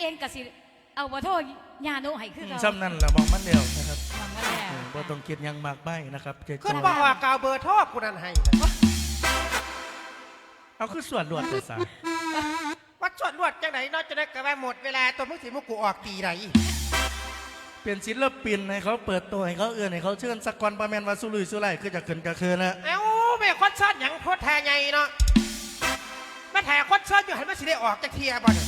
เองก็สิเอาบ่โทษญาโนให้คือเราซ้ำนั่นละมองมันเดียวนะครับหวังว่าแล้วเออบ่ต้องคิดหยังมากไปนะครับเจ๊ขึ้นโจ้บอกว่ากาวเบอร์โทรกูนั่นให้นะเอาคือส่วนรวดเลยสาวัดส่วนรวดจังไหนนอกจากนั้นก็ว่าหมดเวลาตัวมึงสิมุกกูออกตีไรเป็นศิลปินให้เขาเปิดตัวให้เขาเอื้อนให้เขาเชิญสักกอนประแมนว่าสุรุ่ยสุร่ายคือจะเขินกระเคินนะเอ้าแม่คอนเสิร์ตหยังโคตรแทใหญ่เนาะมาถ่ายคอนเสิร์ตอยู่หันมาสิได้ออกจากเทียบ่เนี่ย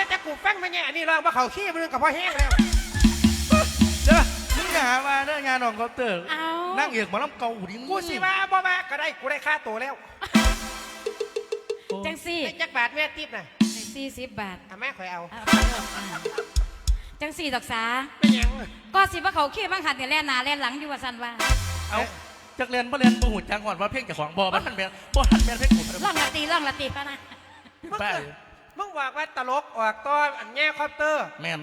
แต่แต่กูฟังมาเนี่ยอันนี้ลองมาเขาขี้มือกับพ่อแห้งแล้วเด้อมึงอย่าหามาเด้องานของเขาเตอร์เอานั่งเอกหมาล้ำเกาดิกูสิว่าบ่มาก็ได้กูได้ค่าตัวแล้วโอ้จังซี่ไอ้จักบาทแม่ติบน่ะสี่สิบบาทอะแม่คอยเอาเอาไปเถอะอ่าจังสี่ดอกสา ไม่หยังก็สิว่าเขาขี้บางหันเนี่ยแล่นหน้าแล่นหลังอยู่ว่าซั่นว่าเอาจักเรียนบ่เรียนบ่หูจังก่อนว่าเพลงเจ้าของบ่บ่ทันแม่นบ่ทันแม่นเพลงกูล่องละตีล่องละตีปะนะมึงป้าก็ มึงบอกว่าตลกออกตอนอันแง่คอปเตอร์ แม่น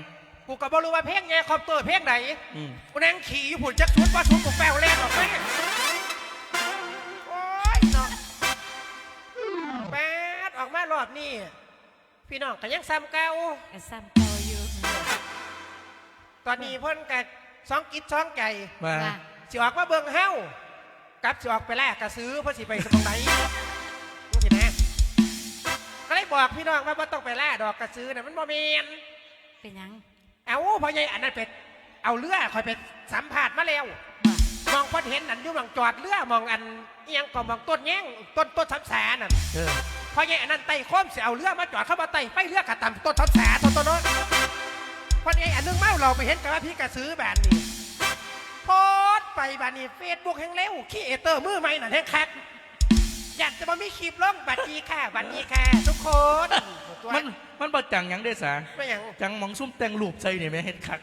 กูก็บ่รู้ว่าเพลงแง่คอปเตอร์เพลงไหนอืมกูนั่งขี่อยู่ผุนจักชุดว่าชุดกูแปลวแรกออกไปโอ้ยเนาะแปดออกมารอบนี้พี่น้องก็ยังซ้ำเก่าก็ซ้ำเก่าอยู่ตอนนี้เพิ่นกับสองกิจสองไก่ว่าว่าสิออกมาเบิ่งเฮากับสิออกไปแลกกระซื้อเพื่อสิไปสมองไหนนี่สินะก็เลย บอกพี่น้องว่าบ่ต้องไปแลกดอกกระซื้อน่ะมันบ่แม่นเป็นหยังเอาพอใหญ่อันนั้นเป็ดเอาเรือคอยไปสัมผัสมาแล้วว่ามองพอเห็นอันอยู่หลังจอดเรือมองอันเอียงก็มองต้นแง่งต้นต้นทับแสน่ะเออพอใหญ่อันนั้นไต่โค้มเสียเอาเรือมาจอดเข้ามาไต่ไปเรือกระตำต้นทับแสต้นต้นโน้นพอใหญ่อันนึงเมาเราไปเห็นกันว่าพี่กระซื้อแบบนี้โพสต์ไปแบบนี้เฟซบุ๊กแห่งเร็วขี้เอเตอร์มือใหม่น่ะแห่งคัก อยากจะมามีคลิปลงบัตรดีค่ะบัตรดีค่ะ ทุกคนมันมันบ่จังหยังได้สาไม่หยังจังหมองซุ่มแต่งรูปใส่นี่แม่เฮ็ดคัก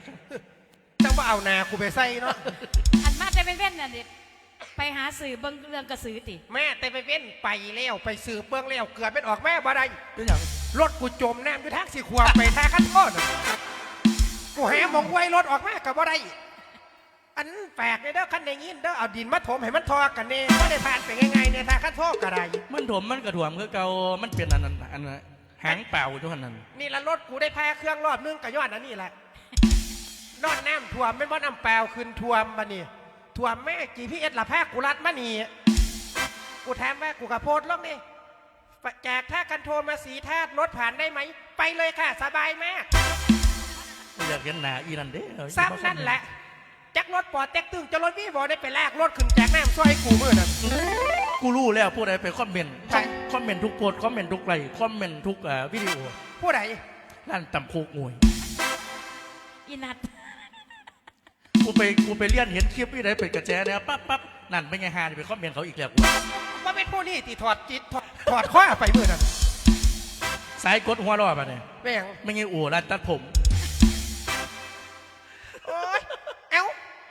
จังว่าเอานากูไปใส่เนาะอันมาแต่เป็นเว้นน่ะดิไปหาสื่อเบิ่งเรื่องกระสือติ แม่แต่ไปเว้นไปแล้วไปสืบเบื้องแล้วเกือบเป็นออกแม่บ่ได้เป็นหยังรถกูจมน้ำอยู่ทางสีขวบไปท่าขั้นโทษกูแหมองไว้รถออกมากับบ่ได้ อันแปลกเลยเด้อคันในยินเด้อเอาดินมาถมให้มันทอกันเน่ก็ได้ผ่านไปง่ายๆในท่าขั้นโทษกระไรมันถมมันกระถ่วมคือเก่ามันเป็นอันนั้นอันนั้นหางเปล่าอยู่หั่นนั่นนี่ละรถกูได้พาเครื่องรอบนึงกับยอดอันนี้แหละนอนน้ำท่วมไม่ว่าน้ำเปล่าขึ้นท่วมมานี่ท่วมแม่จีพีเอสละแพ้กูรัดมานี่กูแถมว่ากูกระโพดลงนี่แจกท่ากันโทรมาสีธาตุรถผ่านได้ไหม ไปเลยค่ะ สบายมากอยากเห็นหน้าอีนั่นเด้อซ้ำนั่นแหละ จักรถปอดแตกตึงจะรถวีบอได้ไปแลกรถขึ้นแจกน้ำช่วยกูมือนั่นกูรู้แล้วผู้ใดไปคอมเมนต์ใช่คอมเมนต์ทุกโพสต์คอมเมนต์ทุกไลค์คอมเมนต์ทุกเอ่อวิดีโอผู้ใดนั่นตำโคกงวยอีนัดกูไปกูไปเลี้ยนเห็นคลิปที่ไหนเป็นกระแจเนี่ยปั๊บปั๊บนั่นไม่ไงฮานี่ไปคอมเมนต์เขาอีกแล้วกูว่าเป็นผู้นี่ที่ถอดจิตถอดถอดข้อไปมือนั่นสายกดหัวรอดป่ะเนี่ยแม่งไม่ไงอู่ร้านตัดผม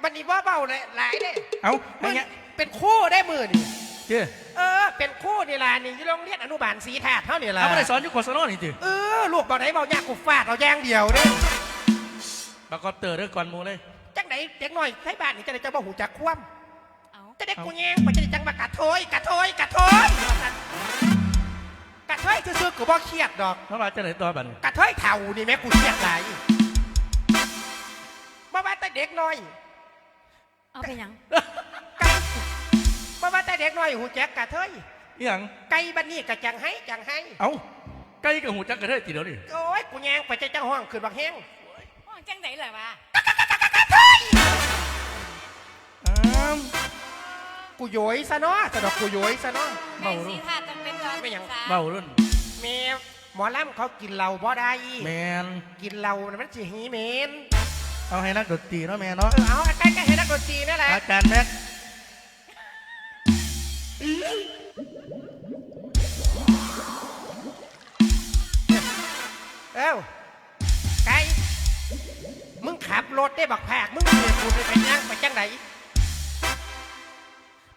าบันนี้ว่าเบาเลยหลายเด้เอ้ามึไม่งไงเป็นคู่ได้มือนี่เจ้เออ เป็นคู่นี่ล่ะนี่ที่โรงเรียนอนุบาลสีถาดเท่านี่ล่ะเขาไม่ได้สอนอยุคโฆษณานี่จิเออลูกเบาไหนเบายากกูฟาดเราแย่งเดียวเด้ประกอบเตอร์เรื่องก่อนหมูเลยจังไหนเด็กหน่อยใช้บ้านนี่จะได้จะบ่หูจักคว่เอาำจะได้กูแย่งไปจะได้จังมากระโถยกระโถยกระโถยกระโถยซื่อๆกูบ่เครียดดอกเพราะว่าจะไหนตัวบัดนกระเทยเท่านี่แม่กูเครียดหลายมาว่าแต่เด็กน้อย เอาไปหยังไก่มาว่าแต่เด็กน้อยหูแจ๊กกระเทยนี่หยังไก่บันนี้กะจังให้จังให้เอ้าใกล้กับหูจักกระเทยจีเดียวนี่โอ้ยกูแยงไปจะจังห้องขึ้นบักแห้งห้องจังไหนล่ะวะอ้าวกูโยยซะเนาะสะดอกกูโยยซะเนาะแม่งสีธาตุจังเป็นดอกไม่หยังสาเบารุ่นแม่หมอลำเขากินเหล้าบ่ได้แมนกินเหล้าน่ะมันสิหีเหมน เอาให้นักดนตรีเนาะแม่เนาะ เออเอาใกล้ๆให้นักดนตรีนั่นแหละอาจารย์แม็กเอ้าไก่มึงขับรถได้บักแพกมึงเรียนกูไปเป็นยังไปจังไหน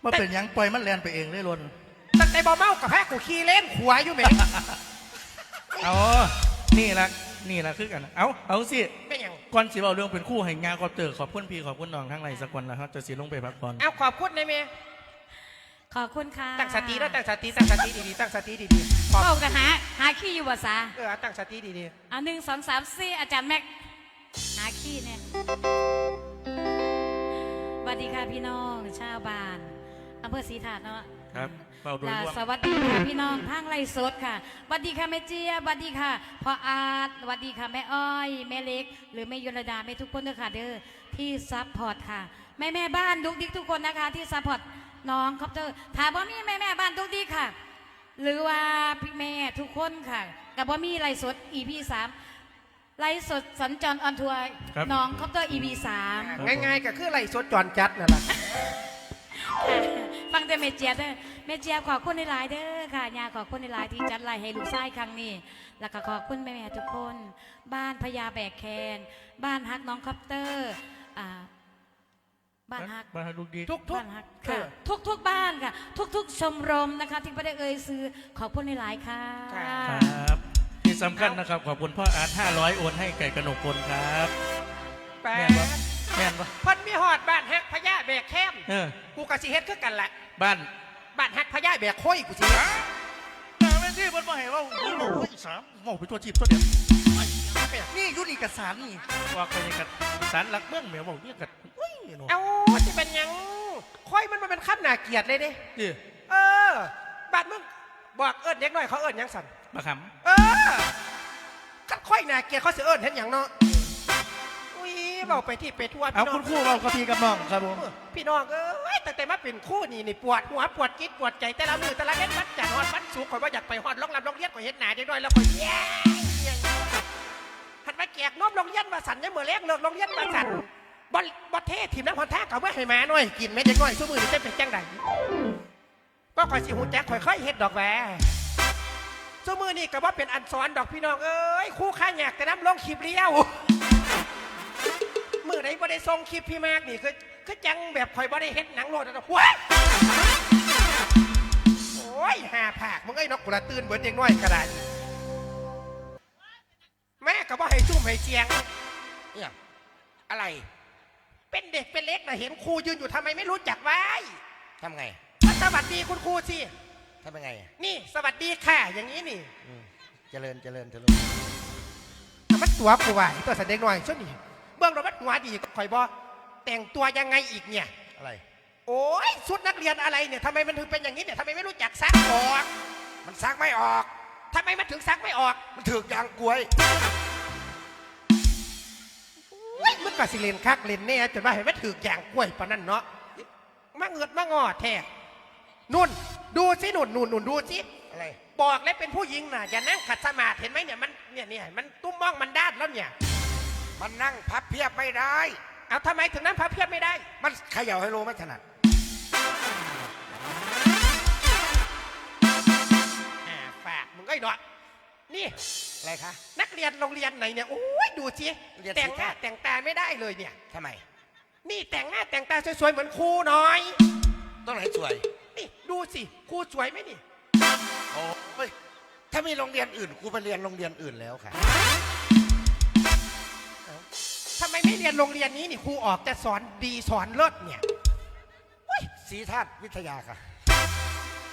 มาเป็นหยังปล่อยมันแลนไปเองเลยล้นตั้งแต่บ่เมากับแพกกูขี่เล่นขวาอยู่เหม็นเอานี่ละนี่ละคือกันนะเอาเอาสิไม่หยัง ก่อนสิเอาเรื่องเป็นคู่ให้งานกอบเตอร์ขอบคุณพี่ขอบคุณน้องทั้งไรสักวันแล้วครับจะสิลงไปพักผ่อนเอาขอบคุณนายเมย์ขอบคุณค่ะตั้งสติแล้วตั้งสติตั้งสติดีๆตั้งสติดีๆขอบเข้ากันหาหาขี้อยู่ภาษาเออตั้งสติดีเอาหนึ่งสองสามสี่อาจารย์แม็กหาขี้เนี่ยสวัสดีค่ะพี่น้องชาวบ้านอำเภอศรีถาดเนาะครับ เป่าโดยและรวม สวัสดีค่ะพี่น้องทางไร่สดค่ะสวัสดีค่ะแม่เจี๊ยบสวัสดีค่ะพ่ออาร์ตสวัสดีค่ะแม่อ้อย แม่เล็ก หรือแม่ยลดาแม่ทุกคนเด้อค่ะเด้อที่ซัพพอร์ตค่ะแม่แม่บ้านดุกดิกทุกคนนะคะ ที่ซัพพอร์ตน้องคอปเตอร์ถามว่ามีแม่แม่บ้านดุกดิกค่ะ หรือว่าพี่แม่ทุกคนค่ะกับว่ามีไร่สด EP สามไร่สดสัญจรออนทัวร์ครับน้องคอปเตอร์ EP สามๆง่ายๆก็คือไรสดจอนจัดนั่นแหละฟังแต่เมเจียบเด้อ เมเจียบขอบคุณในหลายๆเด้อค่ะยาขอบคุณในหลายๆที่จัดไล่ให้ลูกชายครั้งนี้ แล้วก็ขอบคุณแม่ๆทุกคน บ้านพญาแบกแคนบ้านฮักน้องคอปเตอร์อ่าบ้านฮัก บ้านฮักลูกดี ทุกทุกบ้านฮักค่ะทุกทุกๆบ้านค่ะ ทุกทุกๆชมรมนะคะ ที่ไม่ได้เอ่ยซื้อขอบคุณในหลายๆค่ะครับที่สำคัญนะครับ ขอบคุณพ่ออาร์ต500 โอนให้ไก่กระหนกพลครับแปแม่ดนปะแม่นปะเพันมีหอดบ้านฮักพญาแบกแคมเออกูกะสิเฮ็ดคือกันแหละบ้าน บ้านฮักพญาแบกค้อยกูสิเฮ็ดแต่แม่ที่มันมาเห็นว่าโอ้โหสามโม่ไปตัวจีบตัวเดียวนี่อยุนี่กสารนี่ว่าไปยังกับสารหลักเมืองเหมียวบอกเนี่ยกับอุ้ยเนาะเอ้าสิเป็นหยังค้อยมันมาเป็นขั้นหนาเกลียดเลยเด้นี่เออบ้านมึงบอกเอิ้นเด็กน้อยเขาเอิ้นหยังสั่นมาขเออคันค่อยหนาเกลียดเขาสิเอิ้นเห็นหยังเนาะอุ้ย เบาไปที่ไปทั่วำเอาพี่น้คุองณครู่เรากับพี่กับน้องครับผมเออพี่น้องเอ้ยแต่แต่มาเป็นคู่นี่นี่ปวดหัวปวดจิตปวดใจแต่ละมือแต่ละเม็ดมันจัดฮอดมันสูงข่อยว่าอยากไปฮอดโรงแรมโรงเรียนข่อยเห็นหนาเด็กน้อยแล้วข่อยแย่แย่หันมาแกกนมโรงเรียนมาสั่นยังมือเล็กเลิกโรงเรียนมาสั่นบอลบอลเททีมน้ำพันท่ากับว่าให้หมาหน่อยกินแม่เด็กน้อยสู้มือนี่จะเป็นจังไดก็ข่อยสิหูแจ๊กข่อยค่อยเฮ็ดดอกแหวสู้มือนี่ก็ว่าเป็นอันสอนดอกพี่น้องเอ้ยคู่ข้าอยากแต่น้ำลงคลิปเลี้ยวมือ ไหนบ่ได้ส่งคลิปพี่มากนี่คือคือจังแบบข่อยบ่ได้เฮ็ดหนังโลดนะหัวโอ้ยหาผากมึงไอ้นกกระตื่นเบิดเด็กน้อยกระดานแม่ก็บ่ให้ซุ่มให้เสียงเนี่ยอะไร เป็นเด็กเป็นเล็กนะเห็นครูยืนอยู่ทำไมไม่รู้จักไว้ทำไงสวัสดีคุณครูสิทำยังไง นี่สวัสดีค่ะ อย่างนี้นี่เจริญเจริญเจริญมันตัวกูไว้ตัวแสดงน้อยช่วนี่ เบื้องเรามันหัวดีข่อยบ่แต่งตัวยังไงอีกเนี่ย อะไร โอ้ยชุดนักเรียนอะไรเนี่ยทำไมมันถึงเป็นอย่างนี้เนี่ยทำไมไม่รู้จักซักออกมันซักไม่ออกทำไมมันถึงซักไม่ออก มันถือกยางกล้วยเว้ยมันก็สิเลนคักเลนแน่จนว่าเห็นมันถืออย่างกล้วยปานนั้นเนาะมาเงือดมางอแท้นุ่น ดูสินุ่นนุ่นนุ่นดูสิอะไร บอกแล้วเป็นผู้หญิงน่ะอย่านั่งขัดสมาธิเห็นไหมเนี่ยมันเนี่ยเนี่ยมันตุ้มมองมันด้านแล้วเนี่ย มันนั่งพับเพียบไม่ได้ เอาทำไมถึงนั้นพับเพียบไม่ได้ มันเขย่าให้รู้ไม่ถนัดอ่าฝากมึงไอ้ดอกนี่ อะไรคะ นักเรียนโรงเรียนไหนเนี่ยโอ้ยดูสิเรียนแต่งหน้าสีแดงแต่งตาไม่ได้เลยเนี่ย ทำไม นี่แต่งหน้าแต่งตาสวยๆเหมือนครูหน่อย ต้องไหนสวย นี่ดูสิครูสวยไหมนี่ โอ้ยถ้ามีโรงเรียนอื่นกูไปเรียนโรงเรียนอื่นแล้วค่ะ ทำไมไม่เรียนโรงเรียนนี้นี่ครูออกแต่สอนดีสอนเลิศเนี่ยสีธาตุวิทยาค่ะ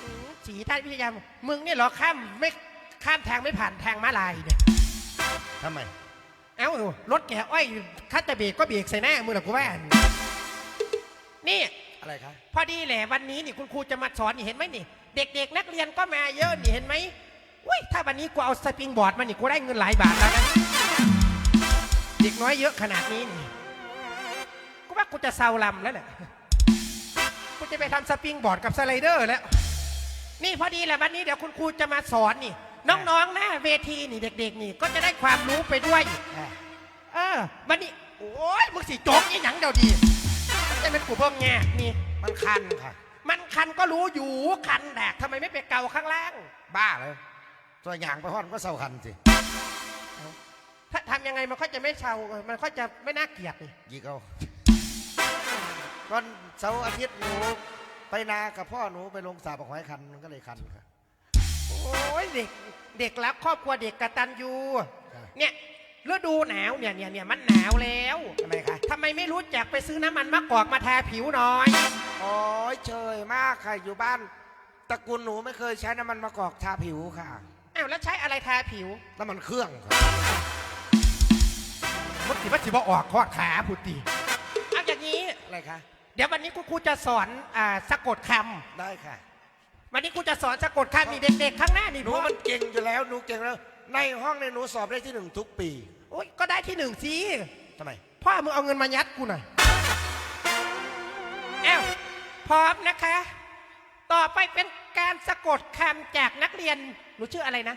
อืมสีท่านพิทยามึงเนี่ยเหรอข้ามไม่ข้ามทางไม่ผ่านทางม้าลายเนี่ย ทำไม เอ้ารถแกอ้อยคัดจะเบรกก็เบรกใส่หน้ามือหรอกูว่านี่ อะไรคะ พอดีแหละวันนี้นี่คุณครูจะมาสอนนี่เห็นไหมนี่ เด็กๆ นักเรียนก็มาเยอะนี่เห็นไหมอุ้ยถ้าวันนี้กูเอาสปริงบอร์ดมานี่กูได้เงินหลายบาทแล้วนะ เด็กน้อยเยอะขนาดนี้นี่กูว่ากูจะเซาลำแล้วเนี่ยกูจะไปทำสปริงบอร์ดกับสไลเดอร์แล้ว นี่พอดีแหละวันนี้เดี๋ยวคุณครูจะมาสอนนี่ น้องๆหน้าเวทีนี่เด็ก ๆ นี่ก็จะได้ความรู้ไปด้วยอะเออวันนี้ โอ้ยมึงสิโจกอีหยังเดียวดีจะเป็นกูเบิ่งแง่นี่ มันคันค่ะ มันคันก็รู้อยู่คันแดกทำไมไม่ไปเกาข้างล่าง บ้าเลย ตัวอย่างไปห้อนก็เศร้าคันสิ ถ้าทำยังไงมันก็จะไม่เชามันก็จะไม่น่าเกลียดนี่ยีกเอาวันเสาร์อาทิตย์หนูไปนากับพ่อหนูไปลงสาบหอยคันมันก็เลยคันค่ะ โอ้ยเด็กเด็กรักครอบครัวเด็กกตัญญูครับ เนี่ยฤดูหนาวเนี่ยเนี่ยเนี่ยมันหนาวแล้วทำไมคะทำไมไม่รู้จักไปซื้อน้ำมันมะกอกมาทาผิวหน่อยอโอ้ยเชยมากค่ะ อยู่บ้านตระกูลหนูไม่เคยใช้น้ำมันมะกอกทาผิวค่ะ อ้าวแล้วใช้อะไรทาผิว น้ำมันเครื่องค่ะ มุติว่าจิบออกข้อขาพุติเอาอย่างนี้ อะไรคะ เดี๋ยววันนี้กูครูจะสอนอ่าสะกดคำได้ค่ะ วันนี้กูจะสอนสะกดคำนี่เด็กๆข้างหน้านี่หนูพ่อมันเก่งอยู่แล้ว หนูเก่งแล้ว ในห้องในยหนูสอบได้ที่หนึ่งทุกปีโอ๊ยก็ได้ที่หนึ่งสิทำไม พ่อมึงเอาเงินมายัดกูหน่อยเอ้าพร้อมนะคะ ต่อไปเป็นการสะกดคำจากนักเรียนหนูชื่ออะไรนะ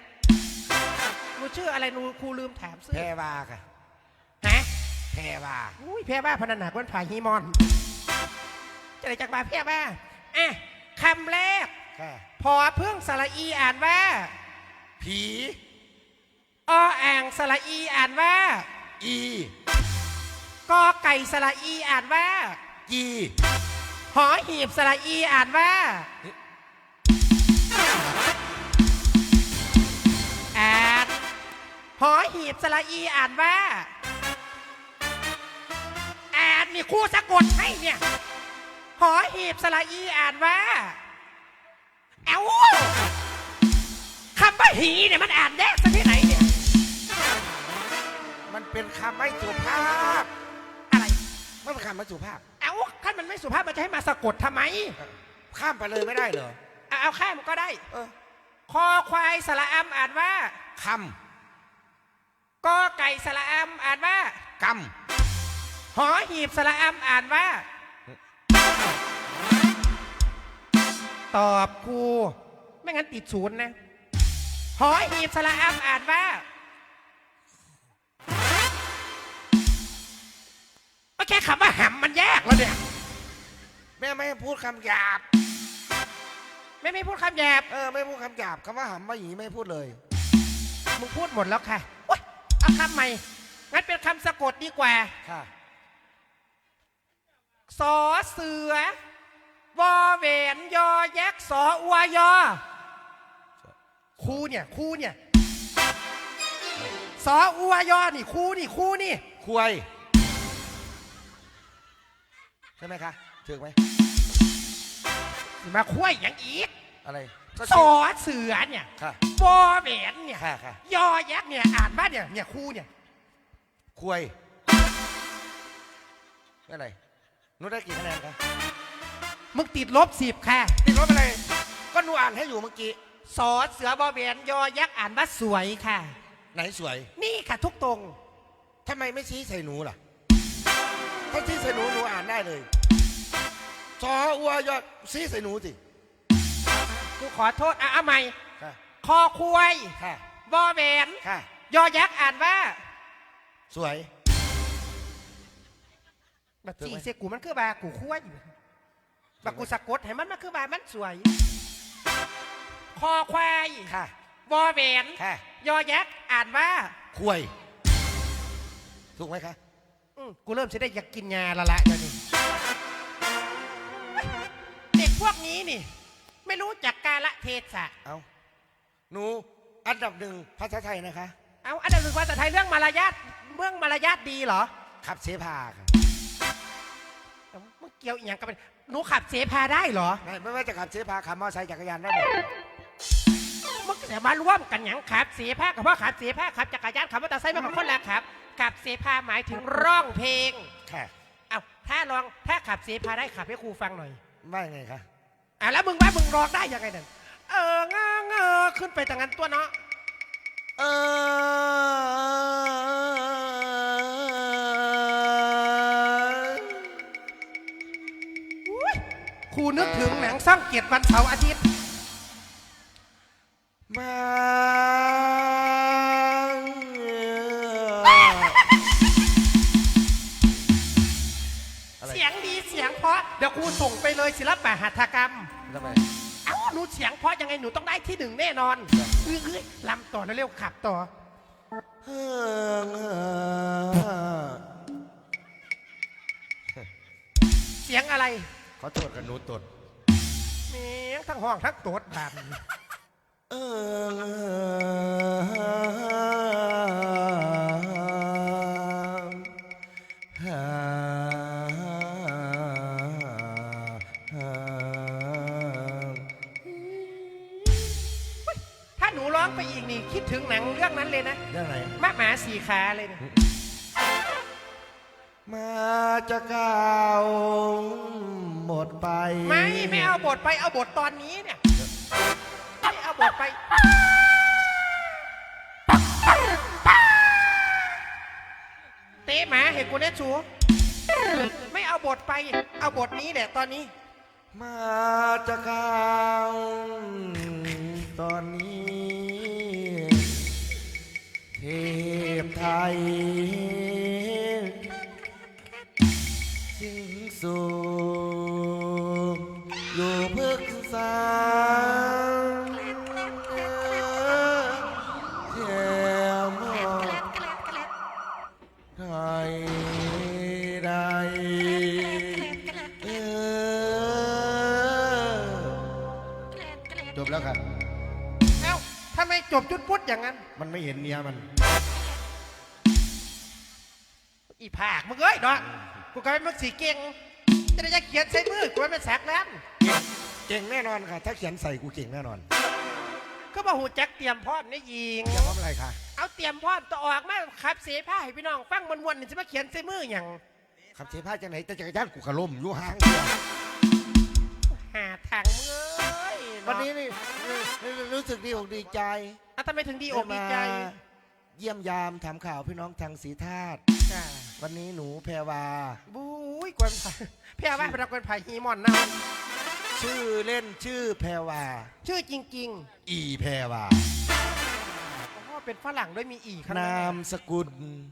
หนูชื่ออะไรหนูครูลืมถามชื่แพรวาค่ะ แพรวาอุ้ยแพ้บ้าพนันหนักวันผ่าฮีมอน จะได้จากบาแพ้บ้าอะคำแรก ค่ะ พอพึ่งสระอีอ่านว่า ผี ออ่างสระอีอ่านว่า อี กอไก่สระอีอ่านว่า กีหอหีบสระอีอ่านว่า อ่านหอหีบสระอีอ่านว่าอ่านนี่ครูสะกดให้เนี่ย หอหีบสระอีอ่านว่า เอ้าคำว่าหีเนี่ยมันอ่านแยกสักที่ไหนเนี่ย มันเป็นคำไม่สุภาพ อะไรไม่เป็นคำไม่สุภาพ เอ้าขั้นมันไม่สุภาพมันจะให้มาสะกดทำไม ข้ามไปเลยไม่ได้เหรอ เอาเอาข้ามก็ได้ เออคอควายสระอำอ่านว่าคกอไก่สระอำอ่านว่าำก หอหีบสระอำอ่านว่า ตอบครูไม่งั้นติดศูนย์นะ หอหีบสระอำอ่านว่าก็แค่คำว่าหำมันแยกแล้วเนี่ยำแม่ไม่ให้พูดคำหยาบ ไม่ไม่พูดคำหยาบ เออไม่พูดคำหยาบคำว่าหำว่าหยีไม่พูดเลย มึงพูดหมดแล้วค่ะโอ๊ยเอาคำใหม่ งั้นเป็นคำสะกดดีกว่า ค่ะ สอเสือวอแหวนยอยักษ์สออวยอครูเนี่ยครูเนี่ยสออวยอนี่ครูนี่ครูนี่ควยใช่ไหมคะถูกไหมมาคุยอย่างอีกอะไรก็สถูอกเสือเนี่ยวอแหวนเนี่ยค่ะค่ะยอยักษ์เนี่ยอ่านว่าเนี่ยเนี่ยครูเนี่ยควยอะไร หนูได้กี่คะแนนคะมึงติดลบสิบค่ะ ติดลบอะไร ก็หนูอ่านให้อยู่เมื่อกี้ สอเสือวอแหวนยอยักษ์อ่านว่าสวยค่ะ ไหนสวย นี่ค่ะทุกตรง ทำไมไม่ชี้ใส่หนูล่ะ ถ้าชี้ใส่หนูหนูอ่านได้เลยซออัวยอดชี้ใส่หนูสิ กูขอโทษอะเอาใหม่ ค่ะ คอควายค่ะวอแหวนค่ะ ยอยักษ์อ่านว่า สวยแบบถูกสี่ไหมเสกูมันคือบากูคุ้ยบักกูสะกดให้มันมันคือบามันสวย คอควายค่ะวอแหวนค่ะยอยักษ์อ่านว่าควยถูกไหมคะอืมกูเริ่มจะได้อยากกินยาละละเดี๋ยวนี้เด็กพวกนี้นี่ ไม่รู้จักกาละเทศะเอาหนูอันดับหนึ่งภาษาไทยนะคะ เอาอันดับหนึ่งภาษาไทยเรื่องมารยาทเรื่องมารยาทดีเหรอขับเสพาค่ะเอ้า มึงเกี่ยวอีกอย่างกันหนูขับเสพาได้เหรอไม่ไม่ว่าจะขับเสพาขับมอเตอร์ไซค์จักรยานได้หมดมึงแต่มาร่วมกันอย่างขับเสพากับพ่อขับเสพาขับจักรยานขับมอเตอร์ไซค์มันก็คนละขับขับเสพาหมายถึงร้องเพลงค่ะเอาถ้าลองถ้าขับเสพาได้ขับให้ครูฟังหน่อยว่าไงคะอะแล้วมึงว่ามึงร้องได้ยังไงนั่นเออเงอเงอขึ้นไปทางนั้นตัวเนาะเออ ถึงหนังสร้างเกียรติวันเสาร์อาทิตย์ มาอะไรเสียงดีเสียงเพราะเดี๋ยวครูส่งไปเลยศิลปะหัตถกรรมทำไมเอ้าหนูเสียงเพราะยังไงหนูต้องได้ที่หนึ่งแน่นอนเอ้ยเอ้ยลำต่อนะเร็วขับต่อเฮ้อเสียงอะไร ขอโทษกับหนูตดเมีย งทั้งห้องทั้งตัวจแบบเอถ้าหนูร้องไปอีกนี่คิดถึงหนังเรื่องนั้นเลยนะ เรื่องไหนมาหมาสีขาเลยนะมาจะกล่าว หมดไปไม่ไม่เอาบทไปเอาบทตอนนี้เนี่ยไม่เอาบทไป เตะหมาเห็นกูเนชูไม่เอาบทไป เอาบทนี้แหละตอนนี้ มาจะก้าวตอนนี้ เทพไทย ไม่เห็นเมียมัน อีผากมึงเอ้ยเนาะกูกลายเป็นมึงสีเก่งจะได้จะเขียนใส่มือกูไม่เป็นแสกแล้วเก่งแน่นอนค่ะ ถ้าเขียนใส่กูเก่งแน่นอนก็บอกหูแจ็คเตรียมพร้อมนี่ยิง จะทำอะไรคะเอาเตรียมพร้อมตัวออกมาขับเสียผ้าให้พี่น้องฟังมวนๆนี่จะมาเขียนใส่มืออย่างขับเสพาจากไหนแต่จักรยานกูกระล่มอยู่ห่างเดียวหาทางมึงเอ้ยวันนี้นี่รู้สึกดีอกดีใจอะ ทำไมถึงดีอกดีใจ ได้มาเยี่ยมยามถามข่าวพี่น้องทางสีธาตุจ้าวันนี้หนูแพรวา บุ้ยกวนไผ่เพี่อาว่าเป็นกวนไผ่ฮีมอนนะชื่อเล่นชื่อแพรวา ชื่อจริงอีแพรวา ๆอ๋อเป็นฝรั่งด้วยมีอีกข้างหนามสกุล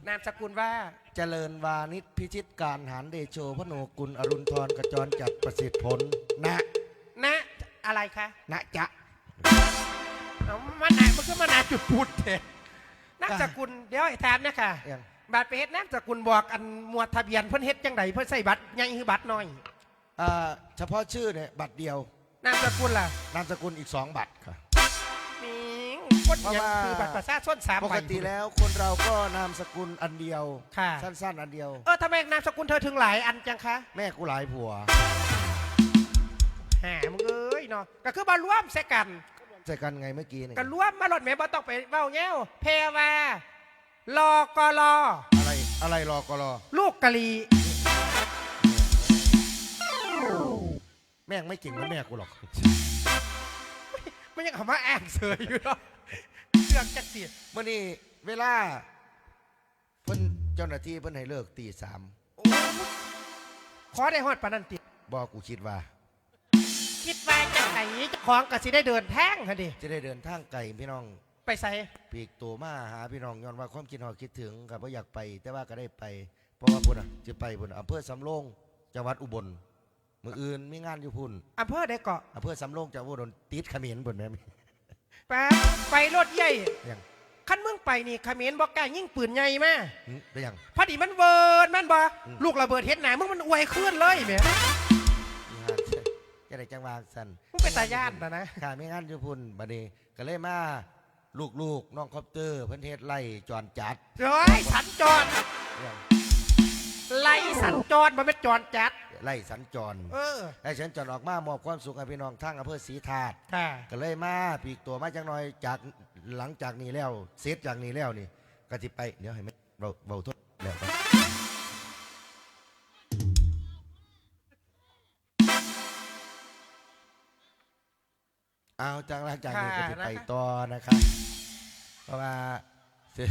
นามสกุลว่า เจริญวานิชพิชิตการหารเดโชพโนกุลอรุณทรกระจรจัดประสิทธิ์ผล นะ นะ อะไรคะ นะจ๊ะ เอามาหนามันก็มาหนาจุดพูดเถอะนามสกุลเดี๋ยวให้ถามนะค่ะยังบัตรไปเฮ็ดนามสกุลบอกอันหมวดทะเบียนเพิ่นเฮ็ดจังไดเพิ่นใส่บัตรใหญ่คือบัตรน้อยเอ่อเฉพาะชื่อเนี่ยบัตรเดียวนามสกุลล่ะนามสกุลอีกสองบัตรค่ะมิงคนเพราะยังว่า คือบัตรประชาชนสามปใบ กติแล้วคนเราก็นามสกุลอันเดียว ค่ะ สั้นๆ อันเดียว เออทำไมนามสกุลเธอถึงหลายอันจังคะแม่กูหลายผัวหามึงเอ้ยเนาะก็คือมาร่วมใส่กัน ใส่กันไงเมื่อกี้นี่ก็ร่วมมาหลดแม่บ่ต้องไปเว้าแง้วเพวารอกอลออะไรอะไรรอกรอลูกกะลีแม่งไม่เก่งเหมือนแม่กูหรอกไม่ยังคำว่าแองเสยอยู่เนาะเสือกจักเสียเมื่อนี้เวลาเพิ่นเจ้าหน้าที่เพิ่นให้เลิกตีสามโอ้ขอได้ฮอดปานนันติบอกกูคิดว่า เจ้าของก็สิได้เดินแท่งค่ะดิจะได้เดินทางไกลพี่น้องไปใส่ปีกตัวมาหาพี่น้องย้อนว่าความคิดหอดคิดถึงกับว่าอยากไป แต่ว่าก็ได้ไป เพราะว่าพุ่นอะจะไปพุ่นอำเภอสำโรงจังหวัดอุบลมืออื่นมีงานอยู่พุ่นอำเภอได้เกาะอำเภอสำโรงจังหวัดอุบลติดเขมิ้นพุ่นแม่มีไปไปรถใหญ่ยังขั้นมึงไปนี่เขมรบอกกล้ายิ่งปืนใหญ่มาหึไปยัง พอดีมันเวิร์นมันบ่อืม ลูกระเบิดเฮ็ดหนามึงมันอวยขึ้นเลยแหม่มีงาน จะได้จังหวัดสันมึงเป็นตาย่านนะนะข้ามีงานอยู่พุ่นบัดนี้ก็เลยมาลูกๆน้องคอปเตอร์เพิ่นเฮ็ดไล่จอนจัดเฮ้ยสัญจรยังไล่สัญจรมันเป็นจรจัดไล่สัญจรเออไล่สัญจรออกมามอบความสุขให้พี่น้องทั้งอำเภอศรีธาตุค่ะก็เลยมาปีกตัวมาจังหน่อยจากหลังจากนี้แล้วเสร็จจากนี้แล้วนี่ก็สิไปเดี๋ยวให้มันเบาเบาโทษแล้วกัน เอาจากหลังจากนี้ก็สิไปต่อนะครับ เพราะว่าสิ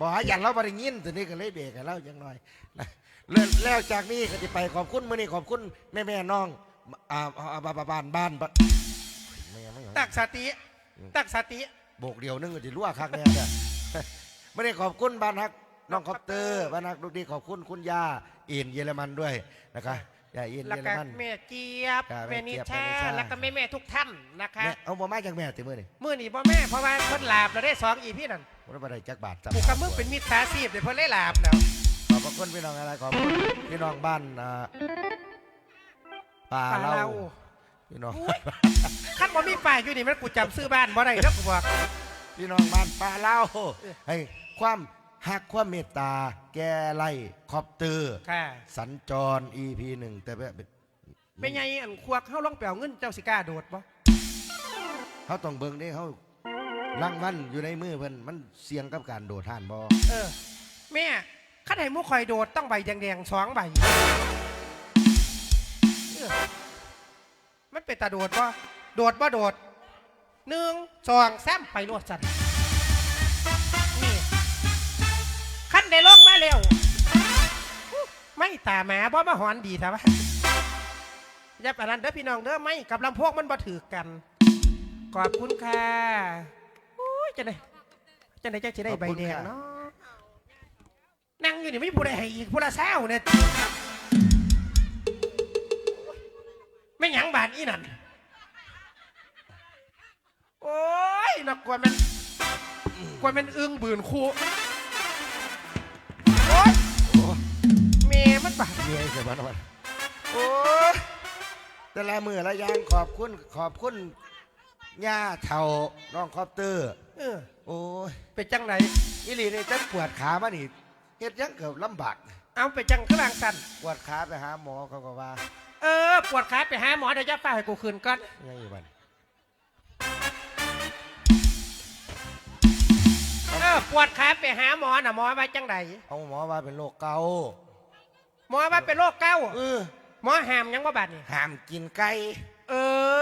บอกให้ยันเราบริยินตัวนี้ก็เลยเบรกให้เราจังหน่อยนะแล้วแล้วจากนี้ก็จะไปขอบคุณมื่อนี้ขอบคุณแม่แม่ๆน้องอ่าอ่าบ้านบ้านบ้านบ้านแม่ไม่เอาตักสติตักสติโบกเดียวนึงก็จะรั่วคักแน่เด้อไม่ได้ขอบคุณบ้านฮักน้องคอปเตอร์บ้านฮักลูกดีขอบคุณคุณย่าอินเยอรมันด้วยนะคะ ย่าอินแล้วเยอรก็มัน แม่เจี๊ยบครับแม่นิแม่ชาเจี๊ยบแม่นิชา แล้วก็แม่แม่ๆทุกท่านนะคะ แม่เอาบ่มาจากแม่ติมือนี่มื่อนี้บ่แม่เพราะว่าเพิ่นลาบแล้วได้สองอีพี่นั่นบ่ได้บ่ได้จักบาทจักูกับมึงเป็นมิตรสาชีพเดี๋ยวเพิ่นได้ลาบแล้ว ขอบพระคุณพี่น้องอะไรขอบคุณพี่น้องบ้านอ่าป่าป่าเล่าเรา พี่น้องอุ้ยขั้นบ่มีป้ายอยู่นี่มันกูจำซื้อบ้านบ่ได้แล้วกูบอก พี่น้องบ้านป่าเล่าให้ความ หักความเมตตา แก่ไล่คอปเตอร์ ค่ะ สัญจร EP หนึ่งแต่แบบเป็นไงอันควักเฮาลองไปเอาเงินเจ้าสิกล้าโดดบ่ฮเขาต้องเบิ่งได้เขารางวัลอยู่ในมือเพิ่นมันเสี่ยงกับการโดดท่านบ่เออ แม่ขันให้หมูคอยโดดต้องใบแดงๆสองใบเออมันเป็นตาโดดบ่โดดบ่โดดหนึ่งสองสามไปรวดสันนี่ ได้ลงมาเร็วไม่ตาหมาบ่มาหอนดีแต่ว่าอย่าปานนั้นเด้อพี่น้องเด้อไม่กับลำโพกมันบ่ถือกัน ขอบคุณค่ะโอ้ยจะได้จะได้จะได้ใบแดงเนาะนั่งอยู่นี่ไม่พูดอะไรอีกพูดละเศร้าเนี่ยไม่หยังบานอีนั่นโอ้ยนักกวนมันกวนมันอึ้งบืนคูโอ้ ยโอ้เมมันบาดเมียเสียบ้านวันโอ้ยแต่ละมือละอยางขอบคุณขอบคุณย่าเท่าน้องคอปเตอร์ เออโอ้ยเป็นจังไหนอีหลีนี่จะปวดขามานี่เฮ็ดหยังเกือบลำบากเอาไปจังข้างล่างสันปวดขาไปหาหมอเขาก็ว่า เออ ปวดขาไปหาหมอเดี๋ยวจะฝ้าให้กูคืนก่อนยังอยู่บ้าน ออปวดขาไปหาหมอน่ะหมอว่าจังไหนเอาหมอว่าเป็นโรคเกาต์หมอว่าเป็นโรคเก้าต์เออหมอห้ามหยังว่าบาดนี่ห้ามกินไก่เอ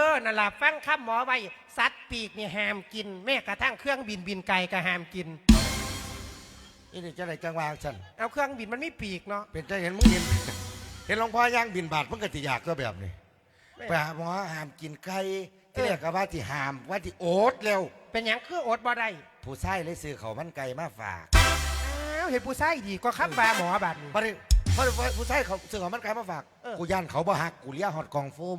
อนั่นล่ะฟังคำหมอไว้สัตว์ปีกนี่ห้ามกิน แม้กระทั่งเครื่องบินบินไกลก็ห้ามกินอีนี่จะไหนจังหวางฉันเอาเครื่องบินมันไม่ปีกเนาะเป็นใจเห็นมึงเห็นเห็นหลวงพ่อย่างบินบาทมึงก็ติอยากก็แบบนี้ไปหาหมอห้ามกินไก่ที่เรียกกันว่าที่ห้ามว่าที่โอ๊ตเร็วเป็นหยังคืออดบ่ได้ ผู้ชายเลยซื้อเขาวมันไก่มาฝากอ้าวเห็นผู้ชายดีก็ขับมาหมอบาดนี้พอดีพอดีผู้ชายเขาซื้อเขาวมันไก่มาฝาก เออ กูย่านเขาบ่หักกูเลี้ยฮอดกองโฟม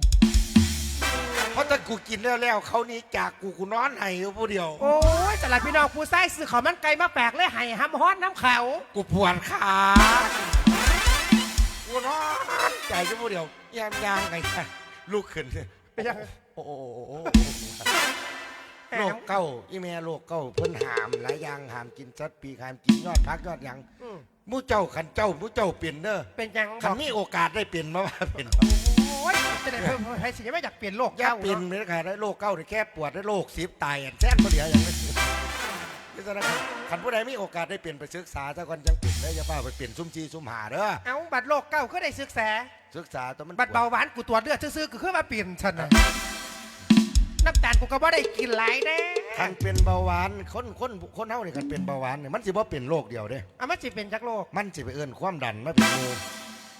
เพราะถ้ากูกินแล้วแล้วเขานี้จากกูกูนอนไห้อยู่ผู้เดียว โอ้ยแต่ละพี่น้องผู้ชายซื้อเขาวมันไก่มาแปลกเลยให้ห้ำฮ้อนน้ำเขากูปวดขากูนอนใจอยู่ผู้เดียวยามยางไงลูกขึ้น เป็นยัง โอ้โห โรคเก้าอีแม่โรคเก้าเพิ่นหามหลายอย่างหามกินสัตว์ปีกหามกินยอดพักยอดหยังอืมหมู่เจ้าขันเจ้าหมู่เจ้าเปลี่ยนเด้อเป็นยังขันมีโอกาสได้เปลี่ยนมาว่าเปลี่ยนโอ้ยจะได้เพิ่มให้สิไม่อยากเปลี่ยนโลกอย่าเก้าเปลี่ยนเนาะเหมือนกันได้โรคเก้าได้แค่ปวดได้โรคสิบตายอันแซ่นบ่เดียวอย่างนี้นี่แสดงว่าขันผู้ใดมีโอกาสได้เปลี่ยนไปศึกษาซะก่อนจังเปลี่ยนได้อย่าเป้าไปเปลี่ยนซุ่มจีซุ่มหาเด้อเอาบัตรโลกเก้าก็ได้ศึกษาศึกษาแตัวมันบัตรเบาหวานกูตรวจเลือดซื้อๆก็คือมาเปลี่ยนฉันนะ น้ำตาลกูก็บ่ได้กินหลายแน่คันเป็นเบาหวานคนคนคนเฮานี่คันเป็นเบาหวานเนี่ยมันสิบ่เป็นโรคเดียวเด้เอามันสิเป็นจักโลกมันสิไปเอิ้นความดันมาเป็นหมู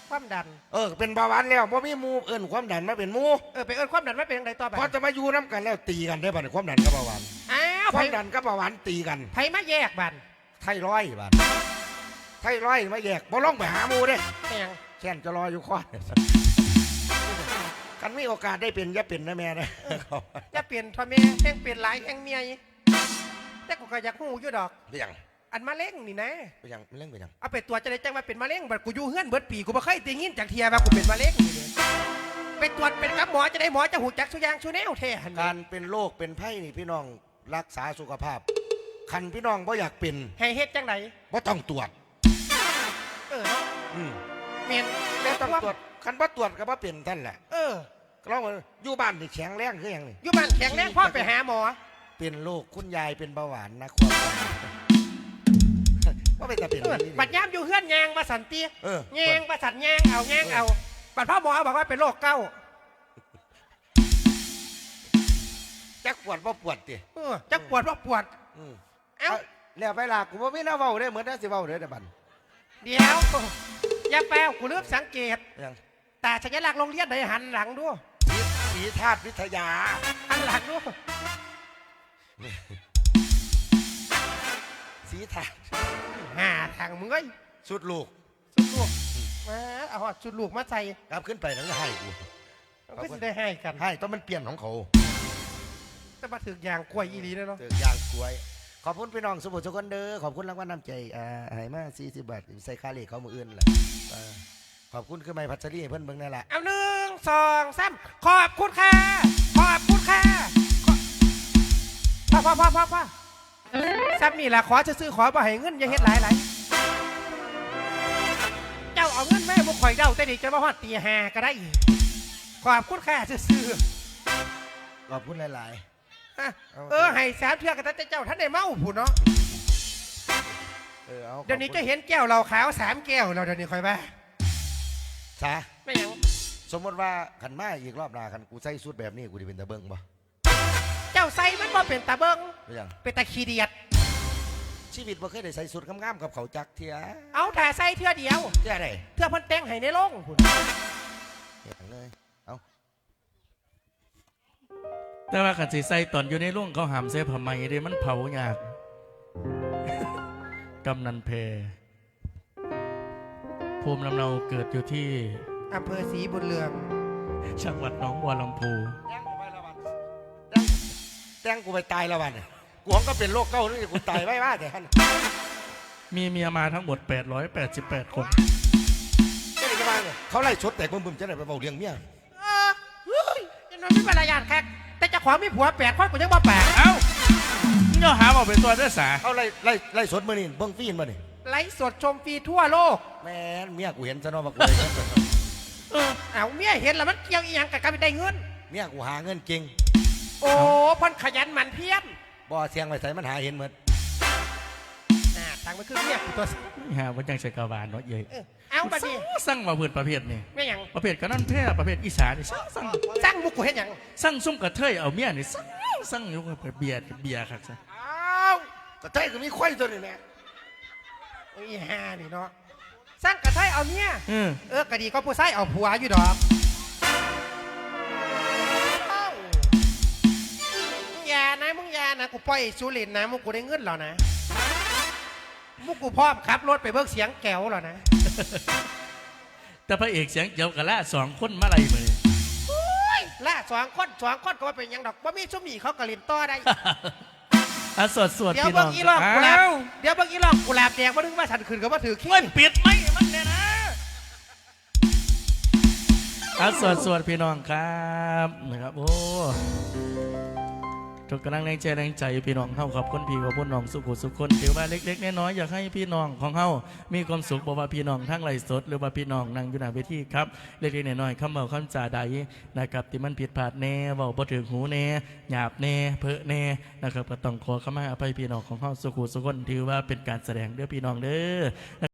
ความดัน เออเป็นเบาหวานแล้วบ่มีหมูเอิ้นความดันมาเป็นหมูเออไปเอิ้นความดันไม่เป็นยังไงต่อไปพอจะมาอยู่น้ำกันแล้วตีกันได้ป่ะเนี่ยความดันกับเบาหวานอ้าวคไผวามดันกับเบาหวานตีกัน ไผมาแยกบันไทรอยด์บาดไทรอยด์มาแยกบ่ลองไปหาหมูเด้ เป็นหยังแค่นจะรออยู่ข้อเนี่ย กันมีโอกาสได้เป็นอย่าเป็นนะแม่นะจะเปลี่ยนทอมแม่แห่งเปลี่ยนหลายแห่งเมียอีแต่กูก็อยากหูอยู่ดอก ไปยังอันมะเร็งนี่นะ ไปยังเรื่องไปยังเอาไปตรวจจะได้แจ้งว่าเป็นมะเร็งบัดกูอยู่เฮือนเบิดปีกูบ่เคยได้ยินจากเทียว่ากูเป็นมะเร็งนี่เด้ไปตรวจเป็นกับหมอจะได้หมอจะหูจักสุอยางสุแนวแท้หันการเป็นโรคเป็นไพ่นี่พี่น้องรักษาสุขภาพ คันพี่น้องบ่อยากเป็นให้เฮ็ดจังไดบ่ต้องตรวจเออเนาะอืม เมียนบ่ต้องตรวจ คันบ่ตรวจก็บ่เป็นท่านแหละเออก็ลองว่าอยู่บ้านนี่แข็งแรงคือหยังนี่อยู่บ้านแข็งแรงพ่อไปหาหมอ เป็นโรคคุณยายเป็นเบาหวานนะความดันว่าไปแต่เป็นเออนี่บัดยามอยู่เฮือนแยงมาสันติเออแยงมาสันแยงเอาแยงเอาบัดพ่อหมอบอกว่าเป็นโรคเก้าจักปวดบ่ปวดติเออจักปวดว่าปวดอืมเอ้าแล้วไปลากูบ่มีแน้าเว้าได้เหมือนได้สิเว้าเด้อแต่บัดเดี๋ยวอย่าแปลวกูเลือกสังเกตยัง แต่สัญลักษณ์โรงเรียนไหนหันหลังดูสีสีธาตุวิทยา หันหลังดูสีธาตุหาทางมึงเอ้ยสุดลูกชุดลูกมาเอาหอดชุดลูกมาใส่กลับขึ้นไปแล้วก็ให้กูก็จะได้ให้กันให้ต้องมันเปลี่ยนของเขาจะมาถึกอย่างกล้วยอีหลีเลยเนาะเจอยางกล้วยขอบคุณพี่น้องสมุทรสาครเด้อขอบคุณรางวัลน้ำใจอ่าให้มา40บาทใส่ค่าเลขเขามืออื่นแหละเออ ขอบคุณคือไม่พัชรีให้เพื่อนเบิ่งนั่นแหละเอาหนึ่งสองสามขอบคุณค่ะขอบคุณค่ะขอพ่อพ่อพ่อพ่อพ่อซับนี่แหละขอจะซื้อขอบ่ให้เงินอย่าเฮ็ดหลายหลายเจ้าเอาเงินแม่บุข่อยเจ้าแต่ดีจะมาฮอดตีหาก็ได้อีกขอบคุณค่ะซื้อขอบคุณหลายๆเออะเอาเออให้สามเทือกันแต่เจ้าท่านได้เมาผู้เนาะเออเอาเดี๋ยวนี้จะเห็นแก้วเราขาวสามแก้วเราเดี๋ยวนี้คอยบ้า ซาไม่หยังสมมติว่าขันมาอีกรอบหน้าขันกูใส่สุดแบบนี้กูจะเป็นตะเบิงบ่เจ้าใส่มันบ่เป็นตาเบิงเป็นหยังเป็นตาขี้เดียด ชีวิตบ่เคยได้ใส่สุดงามๆกับเขาจักเทียเอาแต่ใส่เทือเดียวเทียไหนเทือเพันแต่งให้ในโรงพุ่นเห็นเลยเอาแต่ว่าขันสีใส่ตอนอยู่ในร่วงเขาหามเส้ผ้าไหมเด้มันเผายาก กำนันเพ ภูมิลำเนาเกิดอยู่ที่อำเภอศรีบุญเรืองจังหวัดหนองบัวลำพูแจ้งกูไปละวันแจ้งแจ้งกูไปตายละวันเนี่ยกูของก็เป็นโรคเก้านี่กูตายไว้ว่าแต่ฮันมีเมียมาทั้งหมด 888 คนจะได้จะมาเนี่ยเขาไล่ชดแต่บึ้มๆจะได้ไปเบาเลี้ยงเมียเออเฮ้ยยังน้อยไม่เป็นไรยานแขกแต่เจะขวามีผัวแปดคนกูยังบ่แปดเอ้านี่เราหาเอาเป็นตัวเด้อสาเขาไล่ไล่ไล่สดมือนี่เบิ้งฟีนมานี่ ไลฟ์สดชมฟรีทั่วโลก แม่นเมียกูเห็นซะเนาะว่ากูได้เงินเออเอาเมียเห็นแล้วมันเกี่ยวอีหยังกับการได้เงิน เมียกูหาเงินเก่งโอ้เพ่นขยันหมันเพียรบ่เสียงไว้ใส่มันหาเห็นเหมือนอ่าทางมันคือเมียกูตัวหาว่าจังใส่กาวานเนาะเย้ยเออเอาบัดนี้สั่งมาเพื่อนประเภทนี่ไม่หยังประเภทกันนั่นแพ้ประเภทอีสานนี่สั่งสั่งสร้างมุกกูเห็นหยังสั่งซุ่มกระเทยเอาเมียนี่สั่งสั่งอยู่กับเบียร์เบียร์ครับซะอ้าวก็ใช่ก็มีควายตัวนี้แม่ อีห่านี่เนาะสร้างกระไทยเอาเมียเออเออกะดีก็ผู้ชายเอาผัวอยู่ดอกเอ้ามึงอย่านะมึงอย่านะกูปล่อยสุรินทร์นะมึงกูได้เงินแล้วนะมึงกูพร้อมขับรถไปเบิกเสียงแก้วแล้วนะแต่พระเอกเสียงเจียวกะละสองคนมาไล่มือและสองคนสองคนก็ว่าเป็นหยังดอกว่ามีซุมหนีเขากระลินต่อได้ อะสวดสวดเดี๋ยวพี่น้เบิ่องงอีหลอกกุหลาบอ้าว เดี๋ยวเบิ่งอีหลอกกุหลาบแดงมาดึงมาฉันขึ้นก็มาถือขี้เว้ยปิดไหมมันเนี่ยนะอะสวดสวดพี่น้องครับนะครับโอ้ ทุกกำลังแรงใจแรงใจพี่น้องเข้าขอบคุณพี่ขอบคุณน้องสุขุสุขคนถือว่าเล็กๆน้อยๆอยากให้พี่น้องของเขามีความสุขบอกว่าพี่น้องทั้งไหลสด หรือว่าพี่น้องนั่งอยู่หน้าเวทีครับเล็กๆน้อยๆคำเบาคำจ่าใดนะครับที่มันผิดพลาดแน่เบาบ่ถึงหูแน่หยาบแน่เพอแน่นะครับก็ต้องขอขมาอภัยพี่น้องของเข้าสุขุสุขคนถือว่าเป็นการแสดงเด้อพี่น้องเด้อ